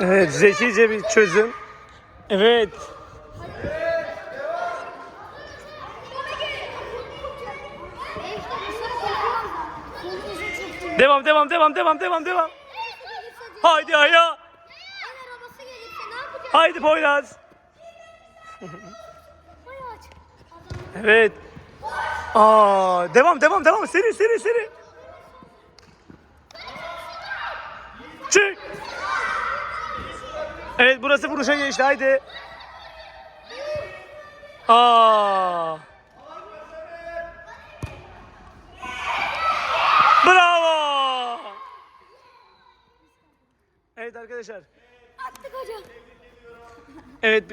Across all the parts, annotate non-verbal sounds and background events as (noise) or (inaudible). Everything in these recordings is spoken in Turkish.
Evet zekice bir çözüm. Evet. Devam devam devam devam devam devam. Haydi aya. Haydi Poyraz. Evet. Aa, devam devam devam. Seri seri seri. Evet burası vuruşa geçti. Haydi. Aa. Bravo. Evet arkadaşlar. Attık hocam. Evet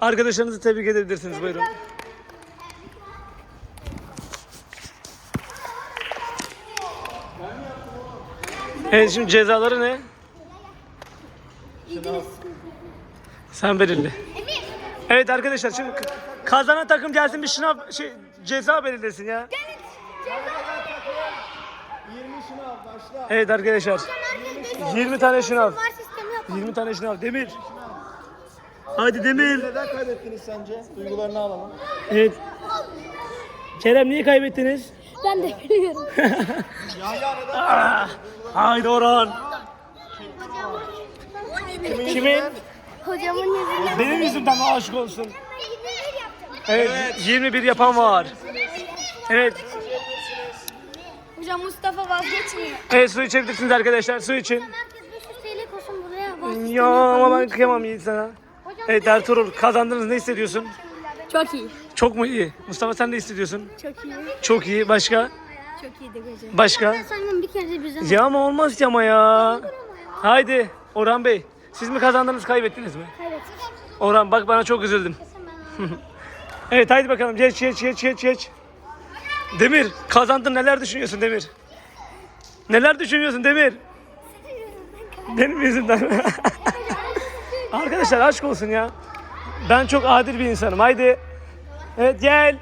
arkadaşlarınızı tebrik edebilirsiniz. Buyurun. Evet şimdi cezaları ne? İdris. Sen belirle. Evet arkadaşlar şimdi kazanan takım gelsin bir şınav şey ceza belirlesin ya. 20 şınav başla. Evet arkadaşlar 20 tane şınav. Var sistemi yapalım. 20 tane şınav. Demir. Hadi Demir. Neden kaybettiniz sence? Duygularını alalım. Evet. Kerem niye kaybettiniz? Ben de biliyorum. (laughs) Ya ya neden? Haydi Orhan. Kimin? Hocamın yüzünden. Benim yüzümden mi aşık olsun? Ben 21 yaptım. Evet, 21 yapan var. Evet. Hocam Mustafa vazgeçmiyor. Evet su içebilirsiniz arkadaşlar. Su için. Herkes 500 TL koşun buraya. Var sistemi Ya ama ben kıyamam Yiğit sana. Evet Ertuğrul kazandınız ne hissediyorsun? Çok iyi. Çok mu iyi? Mustafa sen ne hissediyorsun? Çok iyi. Çok iyi. Başka? Çok iyiydi hocam. Başka? Ya ama olmaz ki ama ya. Haydi Orhan Bey. Siz mi kazandınız kaybettiniz mi? Evet. Orhan bak bana çok üzüldüm. (laughs) Evet haydi bakalım geç geç geç geç geç. Demir kazandın neler düşünüyorsun Demir? Neler düşünüyorsun Demir? Benim yüzümden. (laughs) Arkadaşlar aşk olsun ya. Ben çok adil bir insanım. Haydi. Evet gel.